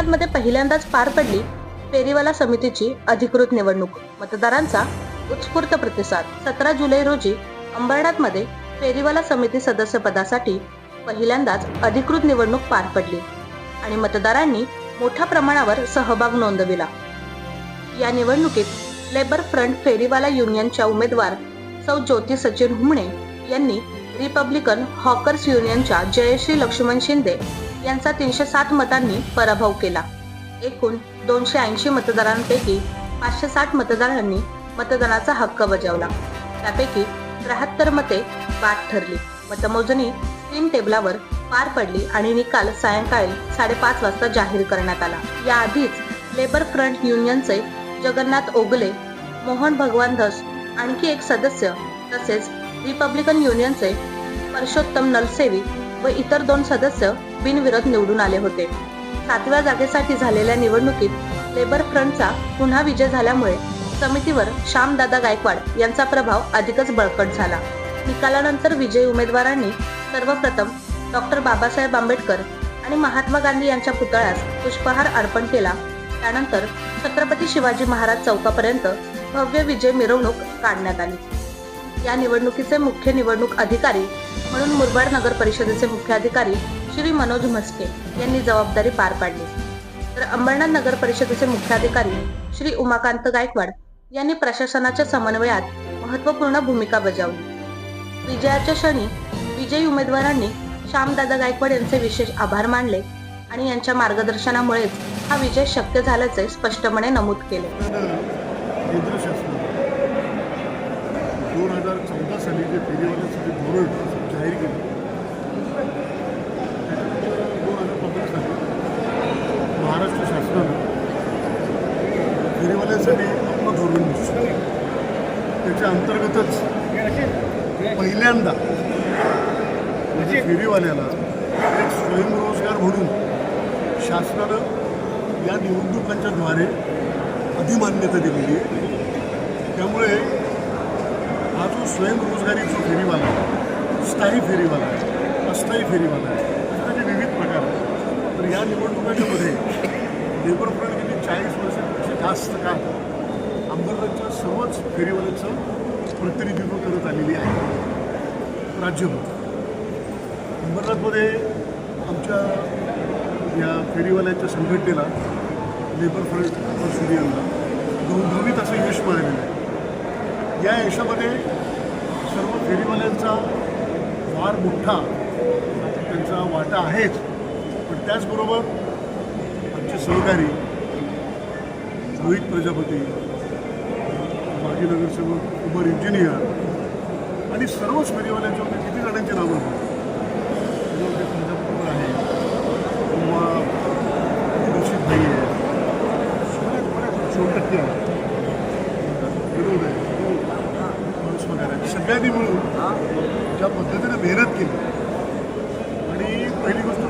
अंबरनाथमध्ये पहिल्यांदाच पार पडली फेरीवाला समितीची अधिकृत निवडणूक. मतदारांचा उत्स्फूर्त प्रतिसाद. सतरा जुलै रोजी अंबरनाथमध्ये फेरीवाला समिती सदस्यपदासाठी पहिल्यांदाच अधिकृत निवडणूक पार पडली आणि मतदारांनी मोठ्या प्रमाणावर सहभाग नोंदविला. या निवडणुकीत लेबर फ्रंट फेरीवाला युनियनच्या उमेदवार सौ. ज्योती सचिन हुमणे यांनी रिपब्लिकन हॉकर्स युनियनच्या जयश्री लक्ष्मण शिंदे यांचा तीनशे सात मतांनी पराभव केला. एकूण दोनशे ऐंशी मतदारांपैकी पाचशे साठ मतदारांनी मतदानाचा हक्क बजावला. त्यापैकी त्र्याहत्तर मते बाद ठरली. मतमोजणी तीन टेबलावर पार पडली आणि निकाल सायंकाळी साडेपाच वाजता जाहीर करण्यात आला. याआधीच लेबर फ्रंट युनियनचे जगन्नाथ ओगले मोहन भगवान धस आणखी एक सदस्य तसेच रिपब्लिकन युनियनचे परषोत्तम नलसेवी व इतर दोन सदस्य बिनविरोध निवडून आले होते. सातव्या जागेसाठी झालेल्या निवडणुकीत लेबर फ्रंटचा पुन्हा विजय झाल्यामुळे समितीवर श्यामदादा गायकवाड यांचा प्रभाव अधिकच बळकट झाला. निकालानंतर विजयी उमेदवारांनी सर्वप्रथम डॉक्टर बाबासाहेब आंबेडकर आणि महात्मा गांधी यांच्या पुतळ्यास पुष्पहार अर्पण केला. त्यानंतर छत्रपती शिवाजी महाराज चौकापर्यंत भव्य विजय मिरवणूक काढण्यात आली. या निवडणुकीचे मुख्य निवडणूक अधिकारी म्हणून मुरबाड नगर परिषदेचे मुख्य अधिकारी श्री मनोज म्हस्के यांनी जबाबदारी पार पाडली. तर अंबरनाथ नगर परिषदेचे मुख्याधिकारी श्री उमाकांत गायकवाड यांनी प्रशासनाच्या समन्वयात महत्त्वपूर्ण भूमिका बजावली. विजयाच्या क्षणी विजयी उमेदवारांनी श्यामदादा गायकवाड यांचे विशेष आभार मानले आणि यांच्या मार्गदर्शनामुळेच हा विजय शक्य झाल्याचे स्पष्टपणे नमूद केले. शासन. दोन हजार चौदा साली जे फेरीवाल्यांसाठी धोरण जाहीर केलं. दोन हजार पंधरा साली महाराष्ट्र शासनानं फेरीवाल्यासाठी आपलं धोरण निश्चित त्याच्या अंतर्गतच पहिल्यांदा म्हणजे फेरीवाल्याला एक स्वयंरोजगार म्हणून शासनानं या निवडणुकांच्या द्वारे अधिमान्यता दिलेली आहे. त्यामुळे हा जो स्वयंरोजगारी जो फेरीवाला आहे स्थायी फेरीवाला आहे अस्थायी फेरीवाला आहे त्याचे विविध प्रकार आहेत. तर या निवडणुकांमध्ये लेबर फ्रंट गेली चाळीस वर्षांपेक्षा जास्त काळ अंबरनाथच्या सर्वच फेरीवाल्यांचं प्रतिनिधित्व करत आलेली आहे. राज्यभर. अंबरनाथमध्ये आमच्या या फेरीवाल्यांच्या संघटनेला लेबर फ्रंट युनियनला गौरवित असं यश मिळालेलं आहे. या यशामध्ये सर्व फेरीवाल्यांचा फार मोठा त्यांचा वाटा आहेच. पण त्याचबरोबर आमचे सहकारी रोहित प्रजापती माजी नगरसेवक उबर इंजिनियर आणि सर्वच फेरीवाल्यांच्या मध्ये किती जणांची नावं आहेत? पंजाबपूर आहे किंवा भाई आहे. बऱ्याच बऱ्याच दोन टक्के आहे विरोध आहे माणूस वगैरे आहे. सगळ्यांनी मिळून ज्या पद्धतीने मेहनत केली. आणि पहिली गोष्ट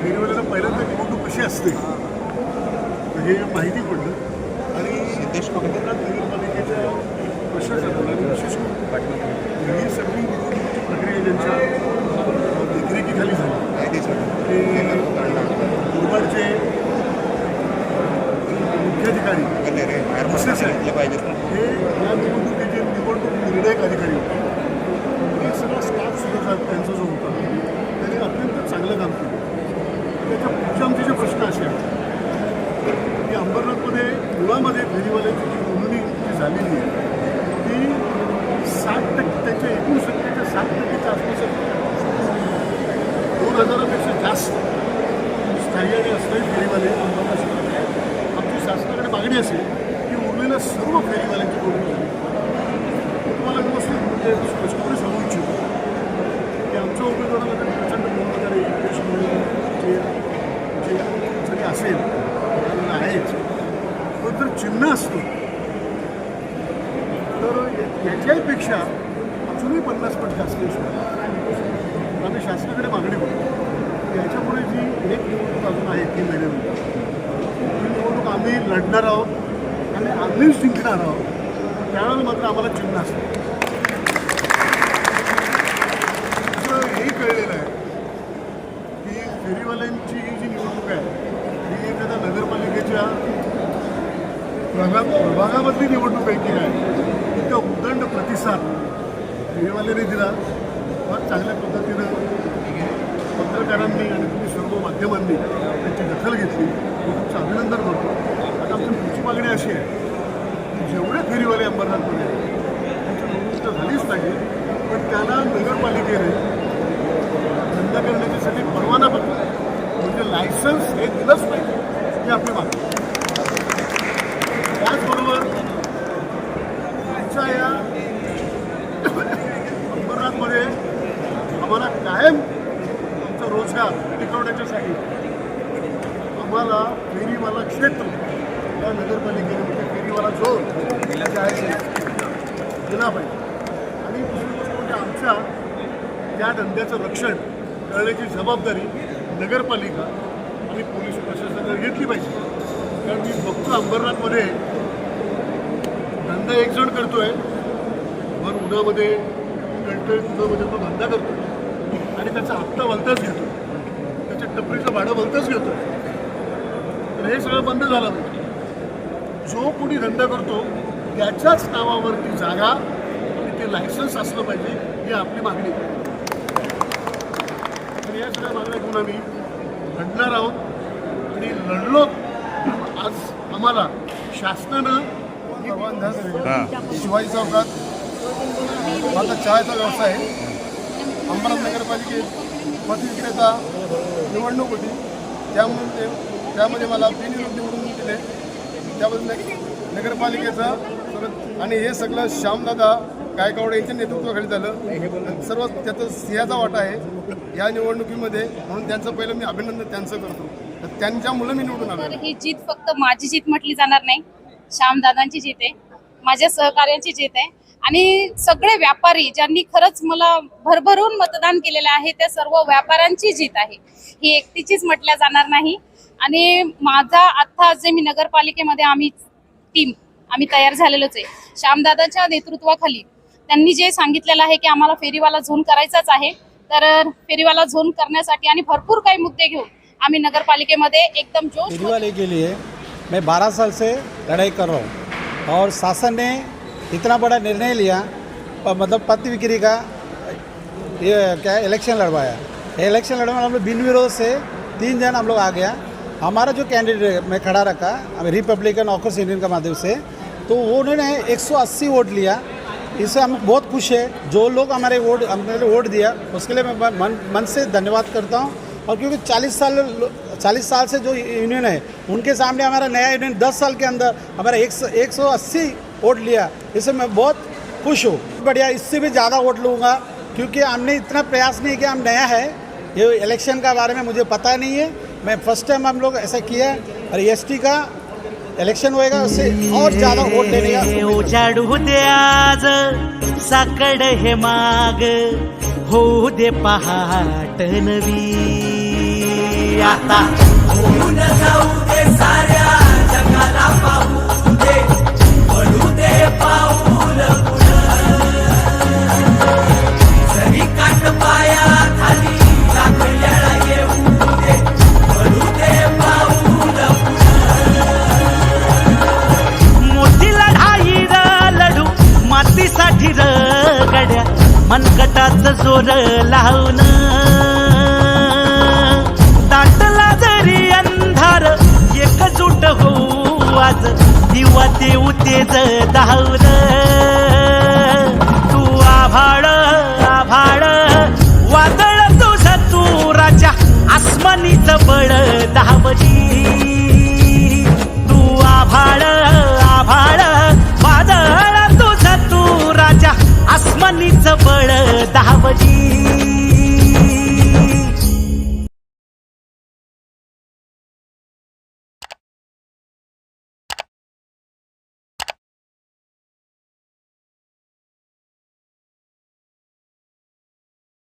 फेरीवाल्याला पहिल्यांदा निवडणूक कशी असते हे माहिती पडलं. आणि अंबरनाथ नगरपालिकेच्या प्रशासनाला विशेष करून ही सगळी निवडणुकीची प्रक्रिया ज्यांच्या देखरेखीखाली झाली ते मुरबाडचे मुख्याधिकारी विशेष आहेत हे या निवडणुकीचे निवडणूक निर्णायक अधिकारी होते आणि सगळा स्टाफ सुद्धा जा- त्यांचा जो होता त्यांनी अत्यंत चांगलं काम केलं त्याच्या पुढचे आमचे जे प्रश्न असे आहेत की अंबरनाथमध्ये मुळामध्ये फेरीवाल्याची जी नोंदणी जी झालेली आहे ती साठ टक्के त्याच्या एकूण संख्येच्या साठ टक्केच्या आसपास दोन हजारापेक्षा जास्त स्थायी आणि अस्थायी फेरीवाले अंबरनाथ आमची शासनाकडे मागणी असेल की उरलेल्या सर्व फेरीवाल्यांची नोंदणी झाली. तुम्हाला व्यवस्थित म्हणजे स्पष्टपणे सांगू इच्छितो की आमच्या उमेदवाराला जर प्रचंड प्रमाणात यश मिळून जे जे जरी असेल आपल्याला आहेच पण जर चिन्ह असतं तर या- पेक्षा अजूनही पन्नास पट जास्त आम्ही शासनाकडे मागणी करतो. त्याच्यामुळे जी एक निवडणूक अजून आहे तीन महिन्यानंतर. ही निवडणूक आम्ही लढणार आहोत आणि आम्हीच जिंकणार आहोत. त्यावेळेला मात्र आम्हाला चिन्ह असतं. असं हेही कळलेलं आहे की फेरीवाल्यांची ही जी निवडणूक आहे ही एखाद्या नगरपालिकेच्या प्रभाग प्रभागामधली निवडणूक आहे की काय इतका उदंड प्रतिसाद फेरीवाल्याने दिला. फार चांगल्या पद्धतीनं पत्रकारांनी आणि तुम्ही सर्व माध्यमांनी त्याची दखल घेतली. मी तुमचं अभिनंदन करतो. आता आमची पुढची मागणी अशी आहे की जेवढे फेरीवाले अंबरनाथमध्ये आहेत, त्यांची नोंदणी झालीच नाही पण त्यांना नगरपालिकेने धंदा करण्याच्यासाठी परवाना बघला म्हणजे लायसन्स हे दिलंच पाहिजे ही आपली मागणी त्याचबरोबर आमच्या या अंबरनाथमध्ये आम्हाला कायम आमचा रोजगार टिकवण्याच्यासाठी आम्हाला फेरीवाला क्षेत्र या नगरपालिकेने फेरीवाला झोन दिला पाहिजे. आणि दुसरी गोष्ट म्हणजे आमच्या त्या धंद्याचं रक्षण करण्याची जबाबदारी नगरपालिका आणि पोलीस प्रशासनाने घेतली पाहिजे. कारण मी बघतो अंबरनाथमध्ये धंदा एक जण करतोय भर उन्हामध्ये कळतोय उन्हामध्ये तो धंदा करतो त्याचा हप्ता भलताच घेतो. त्याच्या टपरीचं भाडं भलतंच घेतो. तर हे सगळं बंद झालं. पाहिजे जो कोणी धंदा करतो त्याच्याच नावावरती जागा आणि ते लायसन्स असलं पाहिजे ही आपली मागणी. तर या सगळ्या मागण्या घेऊन आम्ही लढणार आहोत. आणि लढलो आज आम्हाला शासनानं शिवाजी चौकात माझा चहाचा व्यवसाय आहे. अंबरनाथ नगरपालिकेत पतविक्रेता निवडणूक होती. त्यामुळे ते त्यामध्ये मला बिनविरोध निवडून दिले. त्याबद्दल नगरपालिकेचं आणि हे सगळं श्यामदादा गायकवाड यांच्या नेतृत्वाखाली झालं. सर्व त्याचा सिंहाचा वाटा आहे या निवडणुकीमध्ये. म्हणून त्यांचं पहिलं मी अभिनंदन त्यांचं करतो. तर त्यांच्यामुळं मी निवडून आलो ही जीत फक्त माझी जीत म्हटली जाणार नाही. श्यामदादांची जीत आहे. माझ्या सहकार्यांची जीत आहे. आणि सगळे व्यापारी ज्यांनी खरंच मला भरभरून मतदान केलेलं आहे त्या सर्व व्यापाऱ्यांची जीत आहे. ही एकटीचीच म्हटल्या जाणार नाही. आणि माझा आता जे मी नगरपालिकेमध्ये आम्ही टीम आम्ही तयार झालेलोच आहे. श्यामदादाच्या नेतृत्वाखाली त्यांनी जे सांगितलेलं आहे की आम्हाला फेरीवाला झोन करायचाच आहे तर फेरीवाला झोन करण्यासाठी आणि भरपूर काही मुद्दे घेऊन आम्ही नगरपालिकेमध्ये एकदम जोश फेरीवाले के लिए मैं 12 साल से लड़ाई कर रहा हूँ और शासन ने इतना बड़ा निर्णय लिया प- मतलब पत्र बिक्री का, ये क्या इलेक्शन लड़वाया। इलेक्शन लड़वाने हम लोग बिन विरोध से तीन जन हम लोग आ गया। हमारा जो कैंडिडेट मैं खड़ा रखा रिपब्लिकन ऑकर्स इंडियन के माध्यम से तो उन्होंने 180 वोट लिया। इससे हम बहुत खुश है। जो लोग हमारे वोट हमारे वोट दिया, उसके लिए मैं मन मन से धन्यवाद करता हूँ। और क्योंकि 40 साल 40 साल से जो यूनियन है, उनके सामने हमारा नया यूनियन 10 साल के अंदर हमारा एक एक सौ अस्सी वोट लिया। इससे मैं बहुत खुश हूँ। बढ़िया इससे भी ज़्यादा वोट लूँगा क्योंकि हमने इतना प्रयास नहीं किया हम नया है। ये इलेक्शन का बारे में मुझे पता नहीं है। मैं फ़र्स्ट टाइम हम लोग ऐसा किया और एसटी का इलेक्शन होएगा उससे और ज़्यादा वोट देने का उम्मीद उजाडू दे आज साकड हे माग होऊ दे पहाट नवी आता। जाऊ दे साऱ्या जीवा ते उतेज धावल तू आभाळ आभाळ. वादळ तुझ तू राजा आसमानी जबळ धावली तू आभाळ आभाळ. वादळ तुझ तू राजा आसमानी जबळ धावली